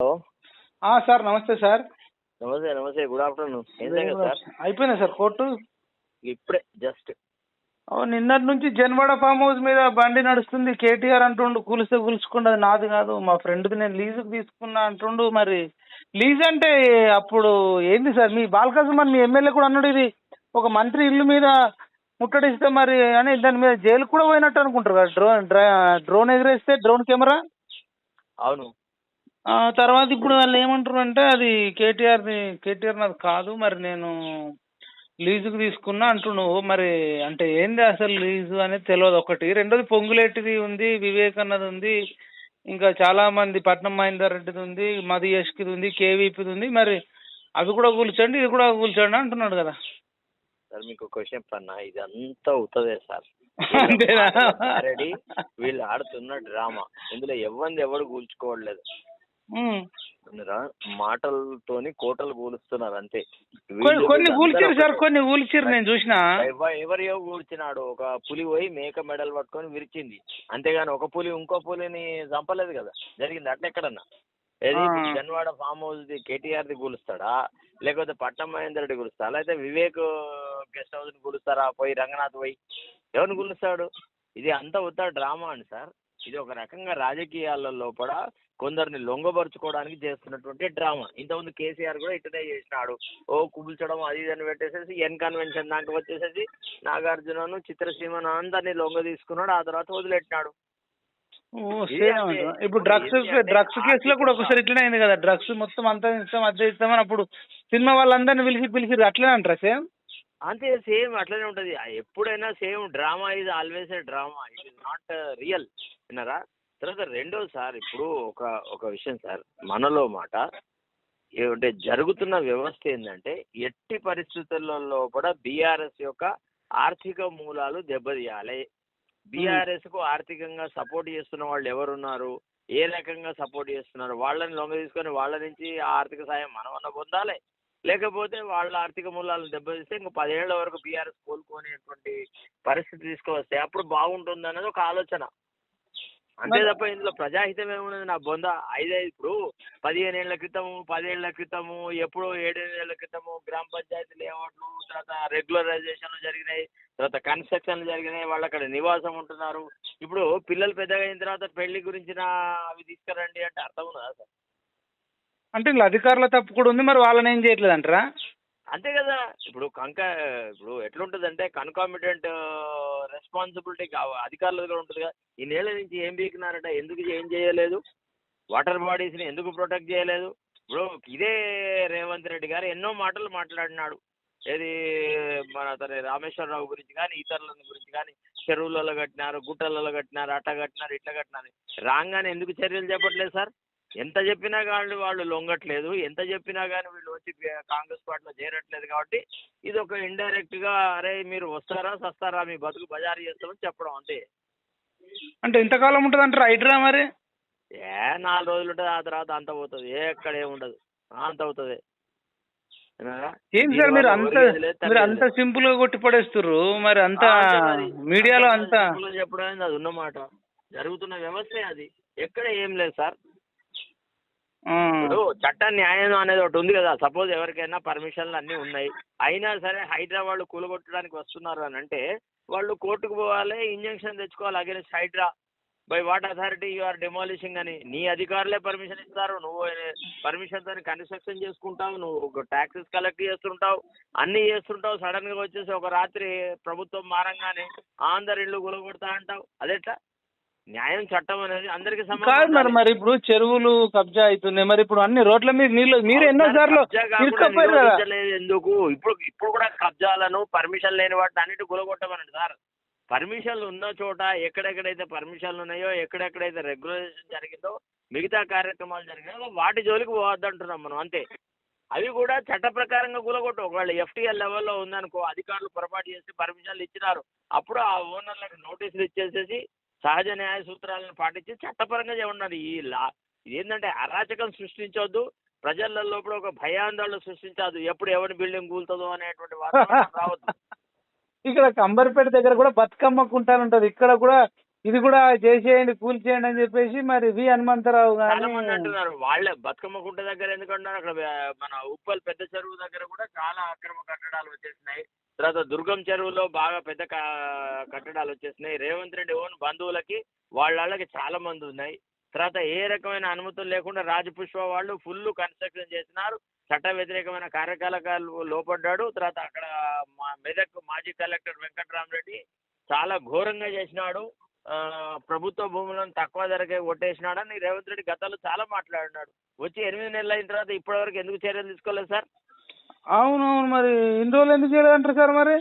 Hello. ఆ, sir నమస్తే sir. నమస్తే నమస్తే గుడ్ ఆఫ్టర్నూన్. సంగతి సార్? కోర్టు? ఇప్పుడే జస్ట్. నిన్నటి నుంచి జన్వాడ ఫామ్ హౌస్ మీద బండి నడుస్తుంది కేటీఆర్ అంటుండు కూలిస్తే కూల్చుకుండు అది నాది కాదు మా ఫ్రెండ్ది నేను లీజుకి తీసుకున్నా అంటుండు మరి లీజ్ అంటే అప్పుడు ఏంది సార్ మీ బాలకృష్ణ మీ ఎమ్మెల్యే కూడా అన్నాడు ఇది ఒక మంత్రి ఇల్లు మీద ముట్టడిస్తే మరి అని దాని మీద జైలు కూడా పోయినట్టు అనుకుంటారు కదా డ్రోన్ డ్రోన్ ఎగిరేస్తే డ్రోన్ కెమెరా? అవును. తర్వాత ఇప్పుడు వాళ్ళు ఏమంటారు అంటే అది కేటీఆర్ది కేటీఆర్ నాది కాదు మరి నేను లీజుకు తీసుకున్నా అంటుండు మరి అంటే ఏంది అసలు లీజు అనేది తెలియదు ఒకటి. రెండోది పొంగులేటిది ఉంది వివేక్ అన్నది ఉంది ఇంకా చాలా మంది పట్నం మహేందర్ రెడ్డిది ఉంది మది యష్కిది ఉంది కేవీపీది ఉంది. మరి అవి కూడా కూల్చండి ఇది కూడా కూల్చండి అంటున్నాడు కదా. సార్ మీకు క్వశ్చన్ పన్నా ఇది అంతా అవుతుందే సార్. అంతేనా? రెడీ వీళ్ళు ఆడుతున్న డ్రామా. ఇందులో ఎవరిది ఎవరు కూల్చుకోవట్లేదు. మాటలతోని కోటలు కూలుస్తున్నారు అంతే. కొన్ని కొన్ని కూల్చిరు సార్. కొన్ని కూల్చిరు నేను చూసిన. ఎవ- ఎవరియో కూర్చున్నాడు ఒక పులి పోయి మేక మెడల్ పట్టుకొని విరిచింది. అంతేగాని ఒక పులి ఇంకో పులిని చంపలేదు కదా. జరిగింది అట్లా ఎక్కడన్నా? ఏది? జన్వాడ ఫామ్ హౌస్ ది కేటీఆర్ ది కూలుస్తాడా లేకపోతే పట్నం మహేందర్ రెడ్డి కూలుస్తాడా లేకపోతే వివేక్ గెస్ట్ హౌస్ని కూలుస్తారా పోయి రంగనాథ్ పోయి. ఎవరిని కూలుస్తాడు ఇది అంతా ఉత్త డ్రామా అండి సార్. ఇది ఒక రకంగా రాజకీయాల లోపల కొందరిని లొంగబరుచుకోవడానికి చేస్తున్నటువంటి డ్రామా. ఇంతకుముందు కేసీఆర్ కూడా ఇట్లనే చేసినాడు. ఓ కుబుల్చడం అది ఇది అని పెట్టేసేసి ఎన్ కన్వెన్షన్ దాకా వచ్చేసేసి నాగార్జునను చిత్రసీమను అందరినీ లొంగ తీసుకున్నాడు. ఆ తర్వాత వదిలెట్టినాడు ఇప్పుడు డ్రగ్స్ డ్రగ్స్ కేసులో కూడా ఒకసారి ఇట్లనే అయింది కదా. డ్రగ్స్ మొత్తం అంతా ఇస్తాం అద్దె ఇస్తామని అప్పుడు సినిమా వాళ్ళందరినీ పిలిచి పిలిచి అట్లనే అంటారా సేమ్? అంతే సేమ్ అట్లనే ఉంటది. ఎప్పుడైనా సేమ్ డ్రామా ఇది always a drama. It is not real విన్నారా? తర్వాత రెండో సార్ ఇప్పుడు ఒక ఒక విషయం సార్. మనలో మాట ఏమంటే జరుగుతున్న వ్యవస్థ ఏంటంటే ఎట్టి పరిస్థితులలో కూడా బీఆర్ఎస్ యొక్క ఆర్థిక మూలాలు దెబ్బతీయాలి. బీఆర్ఎస్కు ఆర్థికంగా సపోర్ట్ చేస్తున్న వాళ్ళు ఎవరున్నారు? ఏ రకంగా సపోర్ట్ చేస్తున్నారు? వాళ్ళని లొంగ తీసుకొని వాళ్ళ నుంచి ఆర్థిక సాయం మనమన్న పొందాలి. లేకపోతే వాళ్ళ ఆర్థిక మూలాలను దెబ్బతీస్తే ఇంకో పదేళ్ళ వరకు బీఆర్ఎస్ కోలుకునేటువంటి పరిస్థితి తీసుకువస్తే అప్పుడు బాగుంటుంది అనేది ఒక ఆలోచన. అంతే తప్ప ఇందులో ప్రజాహితం ఏమున్నది? నా బొంద ఐదే ఇప్పుడు పదిహేను ఏళ్ళ క్రితము పదేళ్ళ క్రితము ఎప్పుడో ఏడేళ్ళ క్రితము గ్రామ పంచాయతీ లేఅవుట్లు తర్వాత రెగ్యులరైజేషన్లు జరిగినాయి తర్వాత కన్స్ట్రక్షన్లు జరిగినాయి వాళ్ళు అక్కడ నివాసం ఉంటున్నారు. ఇప్పుడు పిల్లలు పెద్దగా అయిన తర్వాత పెళ్ళి గురించిన అవి తీసుకురండి అంటే అర్థం ఉన్నదా సార్? అంటే ఇలా అధికారుల తప్పు కూడా ఉంది మరి వాళ్ళని ఏం చేయట్లేదు అంటారా? అంతే కదా. ఇప్పుడు కంక ఇప్పుడు ఎట్లుంటుందంటే కన్కామిటెంట్ రెస్పాన్సిబిలిటీ అధికారుల దగ్గర ఉంటుంది కదా. ఈ నెల నుంచి ఏం బీకినారట? ఎందుకు ఏం చేయలేదు? వాటర్ బాడీస్ని ఎందుకు ప్రొటెక్ట్ చేయలేదు? ఇప్పుడు ఇదే రేవంత్ రెడ్డి గారు ఎన్నో మాటలు మాట్లాడినాడు. ఏది మన తన రామేశ్వరరావు గురించి కానీ ఇతరుల గురించి కానీ చెరువులలో కట్టినారు గుట్టలలో కట్టినారు అట్ట కట్టినారు ఇట్లా కట్టినారు. రాగానే ఎందుకు చర్యలు చెప్పట్లేదు సార్? ఎంత చెప్పినా కానీ వాళ్ళు లొంగట్లేదు. ఎంత చెప్పినా కానీ వీళ్ళు వచ్చి కాంగ్రెస్ పార్టీలో చేరట్లేదు కాబట్టి ఇది ఒక ఇండైరెక్ట్గా అరే మీరు వస్తారా సస్తారా మీ బతుకు బజారు చేస్తామని చెప్పడం అంతే. అంటే ఎంతకాలం ఉంటుంది అంటారా హైడ్రా మరి? ఏ నాలుగు రోజులు ఉంటుంది ఆ తర్వాత అంత పోతుంది. ఏ ఎక్కడ ఏముండదు అంత అవుతుంది? ఏంటి సార్ మీరు అంత మీరు అంత. సింపుల్గా కొట్టి పడేస్తుర్రు. మరి అంత. మీడియాలో అంతే చెప్పడం అది ఉన్నమాట. జరుగుతున్న వ్యవస్థే అది. ఎక్కడ ఏం లేదు సార్. ఇప్పుడు చట్ట న్యాయం అనేది ఒకటి ఉంది కదా. సపోజ్ ఎవరికైనా పర్మిషన్లు అన్నీ ఉన్నాయి. అయినా సరే హైడ్రా వాళ్ళు కూలగొట్టడానికి వస్తున్నారు అని అంటే వాళ్ళు కోర్టుకు పోవాలి ఇంజక్షన్ తెచ్చుకోవాలి against Hydraa. By what authority you are demolishing అని. నీ అధికారులే పర్మిషన్ ఇస్తారు. నువ్వు పర్మిషన్తో కన్స్ట్రక్షన్ చేసుకుంటావు. నువ్వు ట్యాక్సెస్ కలెక్ట్ చేస్తుంటావు. అన్నీ చేస్తుంటావు. సడన్గా వచ్చేసి ఒక రాత్రి ప్రభుత్వం మారంగానే అందరి ఇల్లు కూలగొడతా అంటావు. అదెట్లా? న్యాయం చట్టం అనేది అందరికీ కాదు మరి మరి ఇప్పుడు చెరువులు కబ్జా అవుతున్నాయి. మరి ఇప్పుడు అన్ని రోడ్ల మీద నీళ్ళు మీరు ఎన్నో సార్లు కబ్జా కాకుండా ఇరుక్కపోయారు కదా. ఎందుకు? ఇప్పుడు ఇప్పుడు కూడా కబ్జాలను పర్మిషన్ లేని వాటిని అన్నిటి గులగొట్టమనండి సార్. పర్మిషన్లు ఉన్న చోట ఎక్కడెక్కడైతే పర్మిషన్లు ఉన్నాయో ఎక్కడెక్కడైతే రెగ్యులేషన్ జరిగిందో మిగతా కార్యక్రమాలు జరిగినాయో వాటి జోలికి పోవద్దంటున్నాం మనం అంతే. అవి కూడా చట్ట ప్రకారంగా కూలగొట్టు ఒకవేళ ఎఫ్టీఎల్ లెవెల్లో ఉందనుకో అధికారులు పొరపాటు చేసి పర్మిషన్లు ఇచ్చినారు అప్పుడు ఆ ఓనర్లకు నోటీసులు ఇచ్చేసేసి సహజ న్యాయ సూత్రాలను పాటించి చట్టపరంగా చేయమన్నారు. ఈ లా ఏంటంటే అరాచకం సృష్టించొద్దు ప్రజల లోపల ఒక భయాందోళన సృష్టించదు ఎప్పుడు ఎవరి బిల్డింగ్ కూలుతుందో అనేటువంటి వాతావరణం రావద్దు. ఇక్కడ కంబర్పేట దగ్గర కూడా బతుకమ్మ కుంటాను ఉంటది ఇక్కడ కూడా ఇది కూడా చేసేయండి కూల్ చేయండి అని చెప్పేసి మరి వి హనుమంతరావు చాలా మంది గాని అంటున్నారు. వాళ్ళే బతుకమ్మ గుంట దగ్గర ఎందుకంటున్నారు అక్కడ మన ఉప్పల్ పెద్ద చెరువు దగ్గర కూడా చాలా అక్రమ కట్టడాలు వచ్చేసినాయి. తర్వాత దుర్గం చెరువులో బాగా పెద్ద కట్టడాలు వచ్చేసినాయి. రేవంత్ రెడ్డి ఓన్ బంధువులకి వాళ్ళకి చాలా మంది ఉన్నాయి. తర్వాత ఏ రకమైన అనుమతులు లేకుండా రాజపుష్ప వాళ్ళు ఫుల్ కన్స్ట్రక్షన్ చేసినారు. చట్ట వ్యతిరేకమైన కార్యకలాపాలు లోపడ్డాడు. తర్వాత అక్కడ మా మెదక్ మాజీ కలెక్టర్ వెంకటరామరెడ్డి చాలా ఘోరంగా చేసినాడు. ఆ, ప్రభుత్వ భూములను తక్కువ ధరకే కొట్టేసినాడని రేవంత్ రెడ్డి గతంలో చాలా మాట్లాడినాడు. వచ్చి ఎనిమిది నెలలు అయిన తర్వాత ఇప్పటివరకు ఎందుకు చర్యలు తీసుకోలేదు సార్? అవునవును మరి ఇన్ని రోజులు ఎందుకు చేయలేదంటారు సార్ మరి?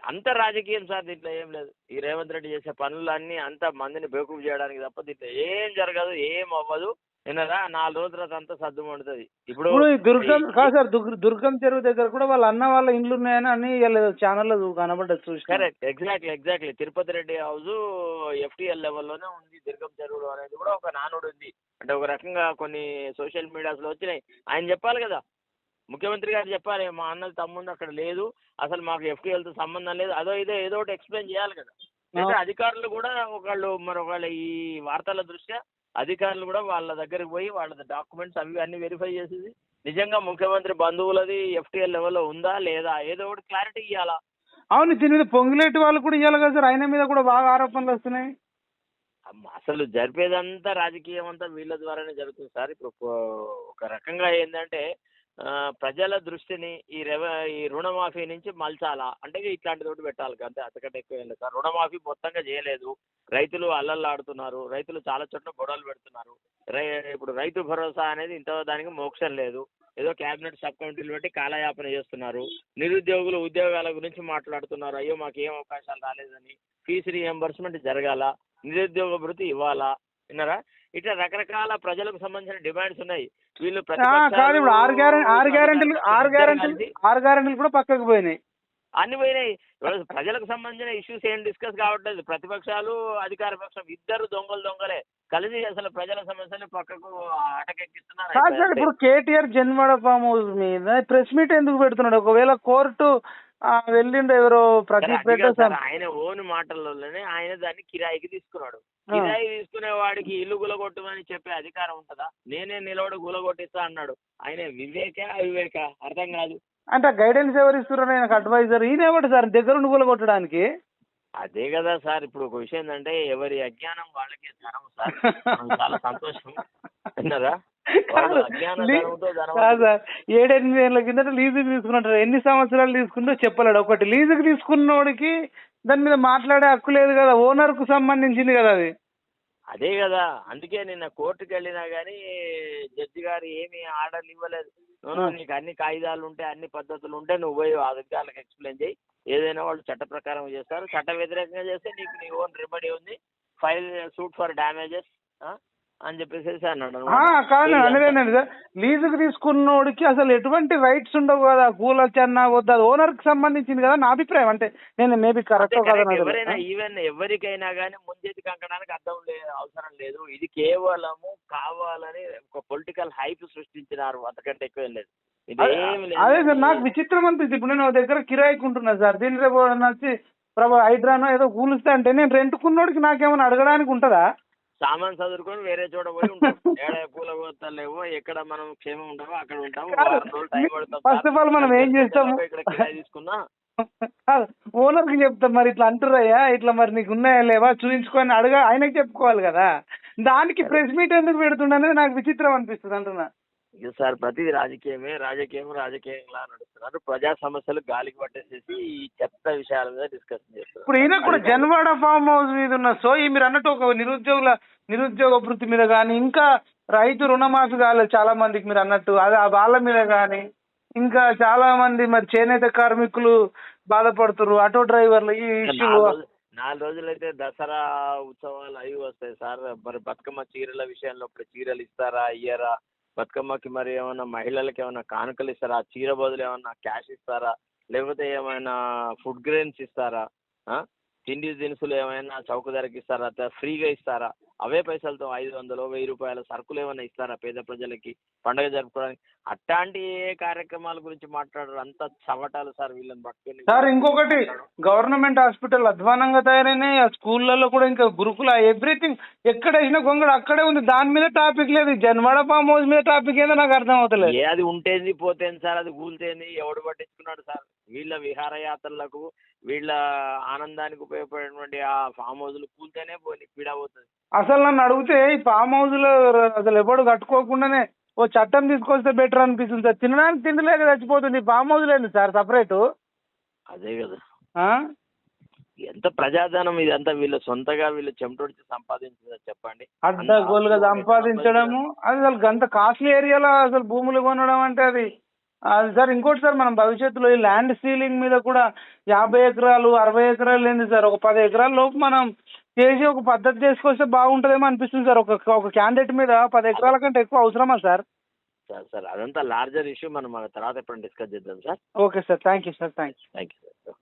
అంత రాజకీయం సార్ దీంట్లో ఏం లేదు. ఈ రేవంత్ రెడ్డి చేసే పనులన్నీ అంత మందిని బేకూఫ్ చేయడానికి తప్ప దీంట్లో ఏం జరగదు ఏం అవ్వదు. విన్నరా? నాలుగు రోజుల తర్వాత అంతా సర్దు మండుతుంది ఇప్పుడు ఇప్పుడు ఈ దుర్గం కాదు సార్ దుర్గ- దుర్గం చెరువు దగ్గర కూడా వాళ్ళ అన్న వాళ్ళ ఇండ్లు ఉన్నాయని అని ఛానల్లో కనబడ్డది చూసి correct exactly exactly Tirupathi Reddy house FTL లెవెల్లోనే ఉంది దుర్గం చెరువులో అనేది కూడా ఒక నానుడు ఉంది. అంటే ఒక రకంగా కొన్ని సోషల్ మీడియాస్లో వచ్చినాయి. ఆయన చెప్పాలి కదా ముఖ్యమంత్రి గారు చెప్పాలి మా అన్నది తమ్ముంది అక్కడ లేదు అసలు మాకు ఎఫ్టీఎల్తో సంబంధం లేదు. అదో ఇదో ఏదో ఒకటి ఎక్స్ప్లెయిన్ చేయాలి కదా. అంటే అధికారులు కూడా ఒకళ్ళు మరొకళ్ళ ఈ వార్తల దృష్ట్యా అధికారులు కూడా వాళ్ళ దగ్గరికి పోయి వాళ్ళ డాక్యుమెంట్స్ అవి అన్ని వెరిఫై చేసేది నిజంగా ముఖ్యమంత్రి బంధువులది ఎఫ్టీఎల్ లెవెల్లో ఉందా లేదా ఏదో ఒకటి క్లారిటీ ఇవ్వాలా అవును దీని మీద పొంగిలేటి వాళ్ళు కూడా ఇవ్వాలి కదా సార్. ఆయన మీద కూడా బాగా ఆరోపణలు వస్తున్నాయి. అసలు జరిపేదంతా రాజకీయం అంతా వీళ్ళ ద్వారానే జరుగుతుంది సార్. ఇప్పుడు ఒక- రకంగా ఏంటంటే ప్రజల దృష్టిని ఈ రెవ ఈ రుణమాఫీ నుంచి మలచాలా? అంటే ఇట్లాంటి తోటి పెట్టాలి అంతే. అంతకంటే ఎక్కువ ఏం లేదు సార్. రుణమాఫీ మొత్తంగా చేయలేదు. రైతులు అల్లల్లాడుతున్నారు. రైతులు చాలా చోట్ల గొడవలు పెడుతున్నారు. రై ఇప్పుడు రైతు భరోసా అనేది ఇంత దానికి మోక్షం లేదు. ఏదో క్యాబినెట్ సబ్ కమిటీలు పెట్టి కాలయాపన చేస్తున్నారు. నిరుద్యోగులు ఉద్యోగాల గురించి మాట్లాడుతున్నారు. అయ్యో మాకు ఏం అవకాశాలు రాలేదని. ఫీజు రీఎంబర్స్మెంట్ జరగాల. నిరుద్యోగ భృతి ఇవ్వాలా? విన్నారా? ఇట్లా రకరకాల ప్రజలకు సంబంధించిన డిమాండ్స్ ఉన్నాయి. వీళ్ళు కాదు ఇప్పుడు ఆరు గ్యారెంటీ ఆరు గ్యారెంటీలు ఆరు గ్యారెంటీలు ఆరు గ్యారెంటీలు కూడా పక్కకు పోయినాయి. అన్ని పోయినాయి. ప్రజలకు సంబంధించిన ఇష్యూస్ ఏం డిస్కస్ కావట్లేదు. ప్రతిపక్షాలు అధికార పక్షం ఇద్దరు దొంగలు దొంగలే. కలిసి అసలు ప్రజల సమస్యలు పక్కకు అటకెక్కిస్తున్నారు. ఇప్పుడు కేటీఆర్ జన్మడ ఫామ్ హౌస్ మీద ప్రెస్ మీట్ ఎందుకు పెడుతున్నాడు? ఒకవేళ కోర్టు వెళ్ళిండు ఎవరో కాదు సార్, ఆయన ఓన్ మాటల్లోనే ఆయన దాన్ని కిరాయికి తీసుకున్నాడు. కిరాయి తీసుకునే వాడికి ఇల్లు గులగొట్టమని చెప్పే అధికారం ఉంటుందా? నేనే నిలబడి గులగొట్టిస్తా అన్నాడు. ఆయన వివేక అవివేక? అర్థం కాదు. అంటే గైడెన్స్ ఎవరు ఇస్తున్నారు ఆయనకు అడ్వైజర్ ఈయన ఎవరు సార్ దగ్గర ఉండి కూడా కొట్టడానికి అదే కదా సార్ ఇప్పుడు ఒక విషయం ఏంటంటే ఎవరి అజ్ఞానం వాళ్ళకే ధనం సార్. చాలా సంతోషం. విన్నారా? ఏడెనిమిది ఏళ్ళ కిందట లీజుకి తీసుకున్నట్టు ఎన్ని సంవత్సరాలు తీసుకుందో చెప్పలేడు. ఒకటి లీజుకి తీసుకున్నోడికి దాని మీద మాట్లాడే హక్కు లేదు కదా. ఓనర్కు సంబంధించింది కదా అది. అదే కదా అందుకే నిన్న కోర్టుకి వెళ్ళినా కానీ జడ్జి గారు ఏమీ ఆర్డర్లు ఇవ్వలేదు. "నో, ఆ. నీకు అన్ని కాగితాలు ఉంటాయి అన్ని పద్ధతులు ఉంటాయి నువ్వు పోయి ఆ అధికారులకు ఎక్స్ప్లెయిన్ చేయి ఏదైనా వాళ్ళు చట్ట ప్రకారం చేస్తారు. చట్ట వ్యతిరేకంగా చేస్తే నీకు నీ ఓన్ రెమెడీ ఉంది. ఫైల్ సూట్ ఫర్ డ్యామేజెస్ అని చెప్పేసి అన్నాడు ఆ, కాదు అనేదేనండి సార్ లీజుకి తీసుకున్నోడికి అసలు ఎటువంటి రైట్స్ ఉండవు కదా? కూలొచ్చన్నా వద్దు? అది ఓనర్కి సంబంధించింది కదా? నా అభిప్రాయం. అంటే నేను మేబీ కరెక్ట్ కదా. ఎవరైనా ఈవెన్ ఎవరికైనా కానీ ముందెత్తి కంకడానికి అర్థం లేదు అవసరం లేదు. ఇది కేవలము కావాలని ఒక పొలిటికల్ హైప్ సృష్టించినారు. అంతకంటే ఎక్కువ లేదు. అదే సార్ నాకు విచిత్రం అనిపిస్తుంది. ఇప్పుడు నేను దగ్గర కిరాయికి ఉంటున్నా సార్. దీని రేపు వచ్చి ప్రభా హైడ్రానో ఏదో కూలుస్తా అంటే నేను రెంట్కున్నోడికి నాకేమైనా అడగడానికి ఉంటుందా? సామాన్ చదువుకొని వేరే చోట పోయి ఉంటాం. ఏడ పూల లేవో ఎక్కడ మనం క్షేమం ఉంటామో అక్కడ ఉంటాము. కాదు. వారం రోజులు టైం పడుతుంది First of all మనం ఏం చేస్తాము? ఇక్కడ కిరాయి తీసుకున్నా. ఓనర్కి చెప్తాం మరి ఇట్లా అంటున్నాయా ఇట్లా మరి నీకు ఉన్నాయా లేవా? చూపించుకొని అడగ ఆయనకి చెప్పుకోవాలి కదా. దానికి ప్రెస్ మీట్ ఎందుకు పెడుతుండనేది నాకు విచిత్రం అనిపిస్తుంది అంటున్నా. సార్ ప్రతిది రాజకీయమే రాజకీయం రాజకీయంలా నడుస్తున్నారు. ప్రజా సమస్యలు గాలికి పట్టేసేసి ఈ చెత్త విషయాల మీద డిస్కషన్ చేస్తున్నారు. ఇప్పుడు ఈయన కూడా జన్వాడ ఫామ్ హౌస్ మీద ఉన్న సో ఈ మీరు అన్నట్టు ఒక నిరుద్యోగుల నిరుద్యోగ వృత్తి మీద కానీ ఇంకా రైతు రుణమాఫీ కాలేదు చాలా మందికి మీరు అన్నట్టు అది ఆ వాళ్ళ మీద కానీ ఇంకా చాలా మంది మరి చేనేత కార్మికులు బాధపడుతున్నారు ఆటో డ్రైవర్లు ఈ ఇష్యూ నాలుగు రోజులు- నాలుగు రోజులైతే దసరా ఉత్సవాలు అవి వస్తాయి సార్. మరి బతుకమ్మ చీరల విషయంలో ఇప్పుడు చీరలు ఇస్తారా ఇయ్యరా? బతుకమ్మకి మరి ఏమైనా మహిళలకి ఏమైనా కానుకలు ఇస్తారా? చీర బదులు ఏమైనా క్యాష్ ఇస్తారా? లేకపోతే ఏమైనా ఫుడ్ గ్రెయిన్స్ ఇస్తారా? ఆ? తిండి దినుసులు ఏమైనా చౌక ధరకి ఇస్తారా? ఫ్రీగా ఇస్తారా? అవే పైసలతో ఐదు వందలు వెయ్యి రూపాయల సరుకులు ఏమైనా ఇస్తారా పేద ప్రజలకి? పండగ జరుపుకోవడానికి? అట్లాంటి ఏ కార్యక్రమాల గురించి మాట్లాడరు? అంత చవటాలు సార్ వీళ్ళని పట్టుకొని. సార్ ఇంకొకటి గవర్నమెంట్ హాస్పిటల్ అధ్వానంగా తయారైనాయి. ఆ స్కూళ్ళల్లో కూడా ఇంకా గురుకుల ఎవ్రీథింగ్ ఎక్కడ వేసిన గొంగడు అక్కడే ఉంది. దాని మీద టాపిక్ లేదు. జన్వాడ ఫామ్ హౌస్ మీద టాపిక్ ఏదో నాకు అర్థం అవుతలేదు ఏ అది ఉంటేంది పోతేంది సార్ అది కూలితేంది ఎవడు పట్టించుకున్నాడు సార్? వీళ్ళ విహారయాత్రలకు వీళ్ళ ఆనందానికి ఉపయోగపడేటువంటి ఆ ఫామ్ హౌస్లు కూలితేనే పోయి పీడ పోతుంది. అసలు నన్ను అడిగితే ఈ ఫామ్ హౌస్లో అసలు ఎవడు కట్టుకోకుండానే ఓ చట్టం తీసుకొస్తే బెటర్ అనిపిస్తుంది సార్. తినడానికి తిండి లేక చచ్చిపోతుంది ఫామ్ హౌస్ లేదు సార్ సపరేట్? అదే కదా. ఎంత ప్రజాధనం ఇదంతా వీళ్ళ సొంతగా వీళ్ళు చెమటొడిచి సంపాదించిందో చెప్పండి. అడ్డగోలుగా సంపాదించడము అది అసలు గంత కాస్ట్లీ ఏరియాలో అసలు భూములు కొనడం అంటే అది సార్ ఇంకోటి సార్ మనం భవిష్యత్తులో ఈ ల్యాండ్ సీలింగ్ మీద కూడా యాభై ఎకరాలు అరవై ఎకరాలు ఏంది సార్. ఒక పది ఎకరాల లోపు మనం చేసి ఒక పద్ధతి చేసుకొస్తే బాగుంటుందేమో అనిపిస్తుంది సార్. ఒక ఒక క్యాండిడేట్ మీద పది ఎకరాల కంటే ఎక్కువ అవసరమా సార్? సార్ సార్ అదంతా లార్జర్ ఇష్యూ మనం మన తర్వాత ఎప్పుడు డిస్కస్ చేద్దాం sir. Okay sir thank you sir thank you thank you sir.